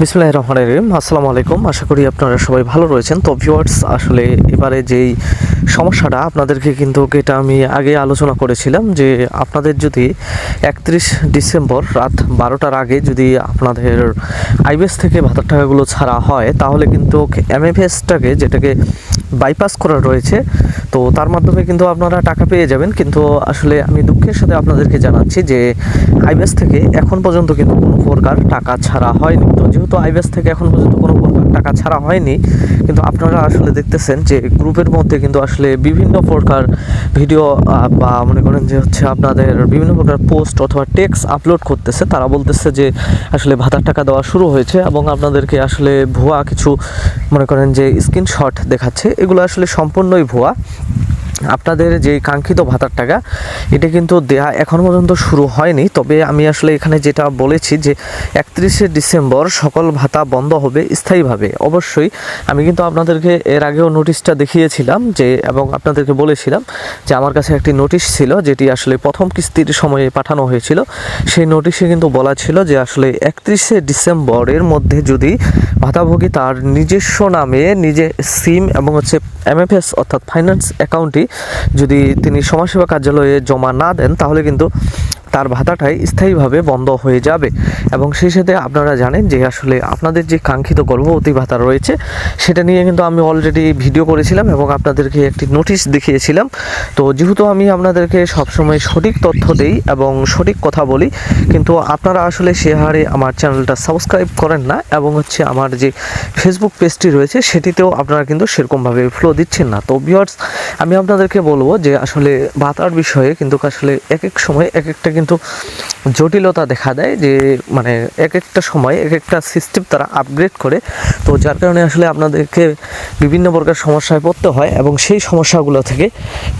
বিসমুল্লাহ রহমান রহিম। আসসালামু আলাইকুম। আশা করি আপনারা সবাই ভালো রয়েছেন। তো ভিউয়ার্স আসলে এবারে যেই সমস্যাটা আপনাদেরকে কিন্তু এটা আমি আগে আলোচনা করেছিলাম যে আপনাদের যদি একত্রিশ ডিসেম্বর রাত বারোটার আগে যদি আপনাদের আইবিএস থেকে ভাতার টাকাগুলো ছাড়া হয়, তাহলে কিন্তু এমএফএসটাকে যেটাকে বাইপাস করা রয়েছে। তো তার মাধ্যমে কিন্তু আপনারা টাকা পেয়ে যাবেন। কিন্তু আসলে আমি দুঃখের সাথে আপনাদেরকে জানাচ্ছি যে আইবিএস থেকে এখন পর্যন্ত কিন্তু কোনো প্রকার টাকা ছাড়া হয়নি। তো যেহেতু আইবিএস থেকে এখন পর্যন্ত কোনো প্রকার টাকা ছাড়া হয়নি, কিন্তু আপনারা আসলে দেখতেছেন যে গ্রুপের মধ্যে কিন্তু আসলে বিভিন্ন প্রকার ভিডিও বা মনে করেন যে হচ্ছে আপনাদের বিভিন্ন প্রকার পোস্ট অথবা টেক্স আপলোড করতেছে। তারা বলতেছে যে আসলে ভাতার টাকা দেওয়া শুরু হয়েছে এবং আপনাদেরকে আসলে ভুয়া কিছু মনে করেন যে স্ক্রিনশট দেখাচ্ছে। এগুলো আসলে সম্পূর্ণই ভুয়া। আপনাদের যে কাঙ্ক্ষিত ভাতার টাকা, এটা কিন্তু দেয়া এখন পর্যন্ত শুরু হয়নি। তবে আমি আসলে এখানে যেটা বলেছি যে, একত্রিশে ডিসেম্বর সকল ভাতা বন্ধ হবে স্থায়ীভাবে। অবশ্যই আমি কিন্তু আপনাদেরকে এর আগেও নোটিশটা দেখিয়েছিলাম যে, এবং আপনাদেরকে বলেছিলাম যে, আমার কাছে একটি নোটিশ ছিল যেটি আসলে প্রথম কিস্তির সময়ে পাঠানো হয়েছিল। সেই নোটিশে কিন্তু বলা ছিল যে, আসলে একত্রিশে ডিসেম্বরের মধ্যে যদি ভাতাভোগী তার নিজস্ব নামে নিজে সিম এবং হচ্ছে এমএফএস অর্থাৎ ফাইন্যান্স অ্যাকাউন্টটি যদি তিনি সমাজসেবা কার্যালয়ে জমা না দেন তাহলে কিন্তু তার ভাতাটাই স্থায়ীভাবে বন্ধ হয়ে যাবে। এবং সেই সাথে আপনারা জানেন যে আসলে আপনাদের যে কাঙ্ক্ষিত গর্ভবতী ভাতা রয়েছে, সেটা নিয়ে কিন্তু আমি অলরেডি ভিডিও করেছিলাম এবং আপনাদেরকে একটি নোটিশ দেখিয়েছিলাম। তো যেহেতু আমি আপনাদেরকে সবসময় সঠিক তথ্য দেই এবং সঠিক কথা বলি, কিন্তু আপনারা আসলে সে হারে আমার চ্যানেলটা সাবস্ক্রাইব করেন না এবং হচ্ছে আমার যে ফেসবুক পেজটি রয়েছে, সেটিতেও আপনারা কিন্তু সেরকমভাবে ফ্লো দিচ্ছেন না। তো ভিউয়ার্স আমি আপনাদেরকে বলব যে আসলে ভাতার বিষয়ে কিন্তু আসলে এক এক সময় এক একটা কিন্তু জটিলতা দেখা দেয় যে মানে এক একটা সময় এক একটা সিস্টেম তারা আপগ্রেড করে। তো যার কারণে আসলে আপনাদেরকে বিভিন্ন প্রকার সমস্যায় পড়তে হয় এবং সেই সমস্যাগুলো থেকে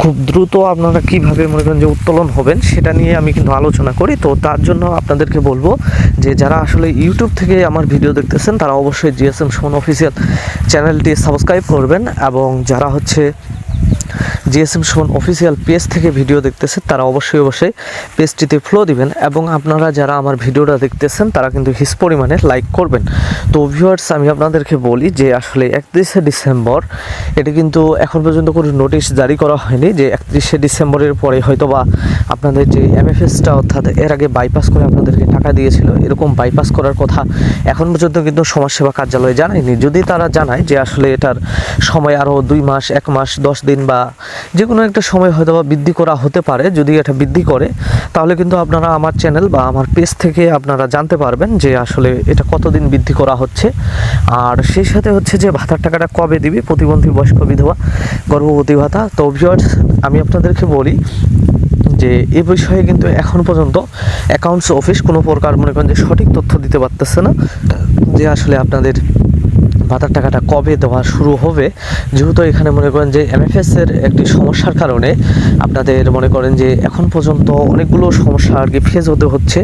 খুব দ্রুত আপনারা কীভাবে মনে করেন যে উত্তোলন হবেন, সেটা নিয়ে আমি কিন্তু আলোচনা করি। তো তার জন্য আপনাদেরকে বলব যে, যারা আসলে ইউটিউব থেকে আমার ভিডিও দেখতেছেন, তারা অবশ্যই জিএসএম সোন অফিসিয়াল চ্যানেলটি সাবস্ক্রাইব করবেন এবং যারা হচ্ছে জিএসএম সুমন অফিসিয়াল পেজ থেকে ভিডিও দেখতেছেন তারা অবশ্যই অবশ্যই পেজটিতে ফ্লো দিবেন এবং আপনারা যারা আমার ভিডিওটা দেখতেছেন, তারা কিন্তু হিস পরিমাণে লাইক করবেন। তো ভিউয়ার্স আমি আপনাদেরকে বলি যে আসলে একত্রিশে ডিসেম্বর, এটি কিন্তু এখন পর্যন্ত কোনো নোটিশ জারি করা হয়নি যে একত্রিশে ডিসেম্বরের পরে হয়তো বা আপনাদের যে এমএফএসটা অর্থাৎ এর আগে বাইপাস করে আপনাদেরকে টাকা দিয়েছিল, এরকম বাইপাস করার কথা এখন পর্যন্ত কিন্তু সমাজসেবা কার্যালয়ে জানায়নি। যদি তারা জানায় যে আসলে এটার সময় আরও দুই মাস, এক মাস, দশ দিন বা যে কোনো একটা সময় হয়তো বা বৃদ্ধি করা হতে পারে, যদি এটা বৃদ্ধি করে, তাহলে কিন্তু আপনারা আমার চ্যানেল বা আমার পেজ থেকে আপনারা জানতে পারবেন যে আসলে এটা কতদিন বৃদ্ধি করা হচ্ছে। আর সেই সাথে হচ্ছে যে ভাতার টাকাটা কবে দিবে? প্রতিবন্ধী বয়স্ক বিধবা, গর্ভবতী ভাতা। তো ভিউয়ার্স আমি আপনাদেরকে বলি যে এ বিষয়ে কিন্তু এখন পর্যন্ত অ্যাকাউন্টস অফিস কোনো প্রকার মনে করেন যে সঠিক তথ্য দিতে পারতেছে না। যে আসলে আপনাদের ভাতার টাকাটা কবে দেওয়া শুরু হবে? যেহেতু এখানে মনে করেন যে এমএফএস এর একটি সমস্যার কারণে আপনাদের মনে করেন যে এখন পর্যন্ত অনেকগুলো সমস্যা আর কি ফেস হতে হচ্ছে।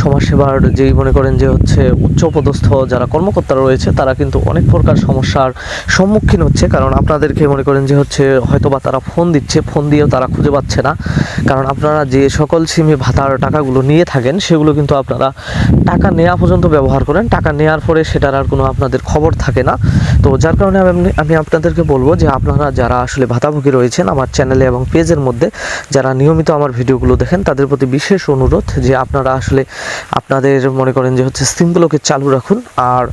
সমাজসেবার যেই মনে করেন যে হচ্ছে উচ্চপদস্থ যারা কর্মকর্তা রয়েছে, তারা কিন্তু অনেক প্রকার সমস্যার সম্মুখীন হচ্ছে। কারণ আপনাদেরকে মনে করেন যে হচ্ছে হয়তো বা তারা ফোন দিচ্ছে ফোন দিয়েও তারা খুঁজে পাচ্ছে না। কারণ আপনারা যে সকল সিমে ভাতার টাকাগুলো নিয়ে থাকেন, সেগুলো কিন্তু আপনারা টাকা নেওয়া পর্যন্ত ব্যবহার করেন। টাকা নেওয়ার পরে সেটার আর কোনো আপনাদের খবর থাকে না। তো যার কারণে আমি আপনাদেরকে বলব যে আপনারা যারা আসলে ভাতাভোগী রয়েছেন আমার চ্যানেলে এবং পেজের মধ্যে, যারা নিয়মিত আমার ভিডিওগুলো দেখেন, তাদের প্রতি বিশেষ অনুরোধ যে আপনারা আসলে আপনাদের মনে করেন যে হচ্ছে সিমগুলোকে চালু রাখুন। আর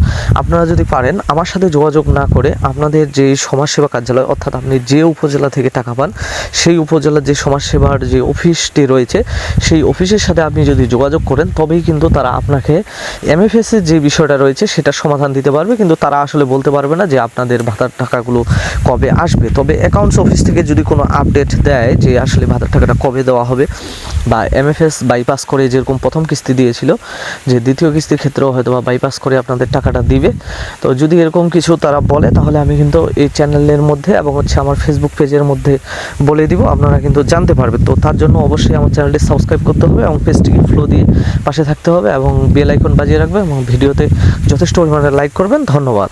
আপনারা যদি পারেন, আমার সাথে যোগাযোগ না করে আপনাদের যে সমাজসেবা কার্যালয়, অর্থাৎ আপনি যে উপজেলা থেকে টাকা পান, সেই উপজেলার যে সমাজসেবার যে অফিসটি রয়েছে, সেই অফিসের সাথে আপনি যদি যোগাযোগ করেন, তবেই কিন্তু তারা আপনাকে এমএফএস এর যে বিষয়টা রয়েছে সেটা সমাধান দিতে পারবে। কিন্তু তারা আসলে বলতে পারবে না যে আপনাদের ভাতার টাকাগুলো কবে আসবে। তবে অ্যাকাউন্টস অফিস থেকে যদি কোনো আপডেট দেয় যে আসলে ভাতার টাকাটা কবে দেওয়া হবে, বা এমএফএস বাইপাস করে যেরকম প্রথম কিস্তি দিয়েছিল, যে দ্বিতীয় কিস্তির ক্ষেত্রেও হয়তো বা বাইপাস করে আপনাদের টাকাটা দিবে। তো যদি এরকম কিছু তারা বলে, তাহলে আমি কিন্তু এই চ্যানেলের মধ্যে এবং হচ্ছে আমার ফেসবুক পেজের মধ্যে বলে দিব, আপনারা কিন্তু জানতে পারবেন। তো তার জন্য অবশ্যই আমার চ্যানেলটি সাবস্ক্রাইব করতে হবে এবং পেজটিকে ফ্লো দিয়ে পাশে থাকতে হবে এবং বেল আইকন বাজিয়ে রাখবেন এবং ভিডিওতে যথেষ্ট পরিমাণে লাইক করবেন। ধন্যবাদ।